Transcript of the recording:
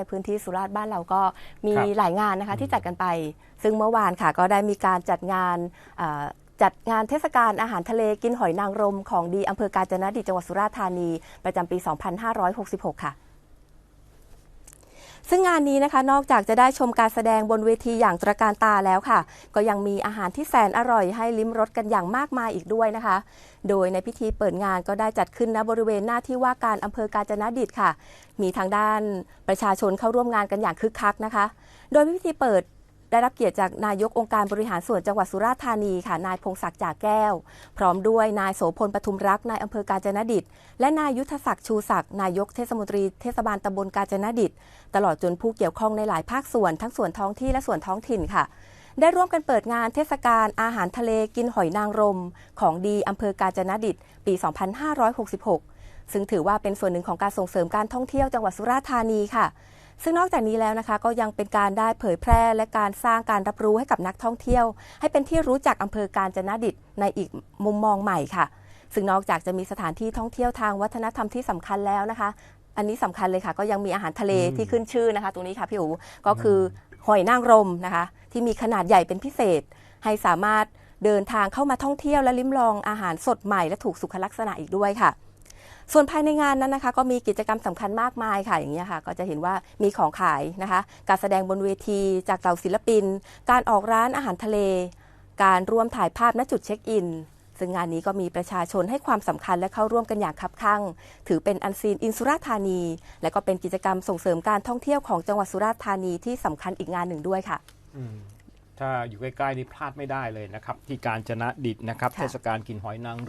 ในพื้นที่สุราษฎร์บ้านเราก็มีครับ หลายงานนะคะที่จัดกันไป ซึ่งเมื่อวานค่ะก็ได้มีการจัดงานอ่าจัดงานเทศกาลอาหารทะเลกินหอยนางรมของดีอำเภอกาญจนดิตจังหวัดสุราษฎร์ธานี ประจำปี 2566 ค่ะ ซึ่งงานนี้นะคะนอกจากจะได้ชมการแสดงบนเวทีอย่างตระการตาแล้วค่ะ ก็ยังมีอาหารที่แสนอร่อยให้ลิ้มรสกันอย่างมากมายอีกด้วยนะคะ โดยในพิธีเปิดงานก็ได้จัดขึ้นณบริเวณหน้าที่ว่าการอำเภอกาญจนดิตค่ะ มีทางด้านประชาชนเข้าร่วมงานกันอย่างคึกคักนะคะ โดยพิธีเปิด ได้รับเกียรติจากนายกองค์การบริหารส่วนจังหวัดสุราษฎร์ธานีค่ะ นายพงศักดิ์จ่าแก้ว พร้อมด้วยนายโสพลปทุมรักนายอำเภอกาญจนดิต และนายยุทธศักดิ์ชูศักดิ์นายกเทศมนตรีเทศบาลตำบลกาญจนดิต ตลอดจนผู้เกี่ยวข้องในหลายภาคส่วนทั้งส่วนท้องที่และส่วนท้องถิ่นค่ะ ได้ร่วมกันเปิดงานเทศกาลอาหารทะเลกินหอยนางรม ของดีอำเภอกาญจนดิต ปี 2566 ซึ่งถือว่าเป็นส่วนหนึ่งของการส่งเสริมการท่องเที่ยวจังหวัดสุราษฎร์ธานีค่ะ ซึ่งนอกจากนี้แล้วนะคะก็ยังเป็นการได้เผยแพร่และการสร้างการรับรู้ให้กับนักท่องเที่ยว ให้เป็นที่รู้จักอำเภอกาญจนดิตในอีกมุมมองใหม่ค่ะ ซึ่งนอกจากจะมีสถานที่ท่องเที่ยวทางวัฒนธรรมที่สำคัญแล้วนะคะ อันนี้สำคัญเลยค่ะ ก็ยังมีอาหารทะเลอืมที่ขึ้นชื่อนะคะ ตรงนี้ค่ะพี่อูก็คือหอยนางรมนะคะ ที่มีขนาดใหญ่เป็นพิเศษ ให้สามารถเดินทางเข้ามาท่องเที่ยวและลิ้มลองอาหารสดใหม่และถูกสุขลักษณะอีกด้วยค่ะ ส่วนภายในงานนั้นนะคะ ก็มีกิจกรรมสำคัญมากมายค่ะอย่างนี้ยค่ะ ก็จะเห็นว่ามีของขายนะคะ การแสดงบนเวทีจากเหล่าศิลปิน การออกร้านอาหารทะเล การร่วมถ่ายภาพณจุดเช็คอินซึ่งงานนี้ก็มีประชาชนให้ความสำคัญและเข้าร่วมกันอย่างคับคั่ง ถือเป็นอันซีนอินสุราษฎร์ธานี และก็เป็นกิจกรรมส่งเสริมการท่องเที่ยวของจังหวัดสุราษฎร์ธานีที่สำคัญอีกงานหนึ่งด้วยค่ะอืมถ้าอยู่ใกล้ๆนี่พลาดไม่ได้เลยนะครับ ที่การจนะดิตนะครับค่ะเทศกาลกินหอยนางรม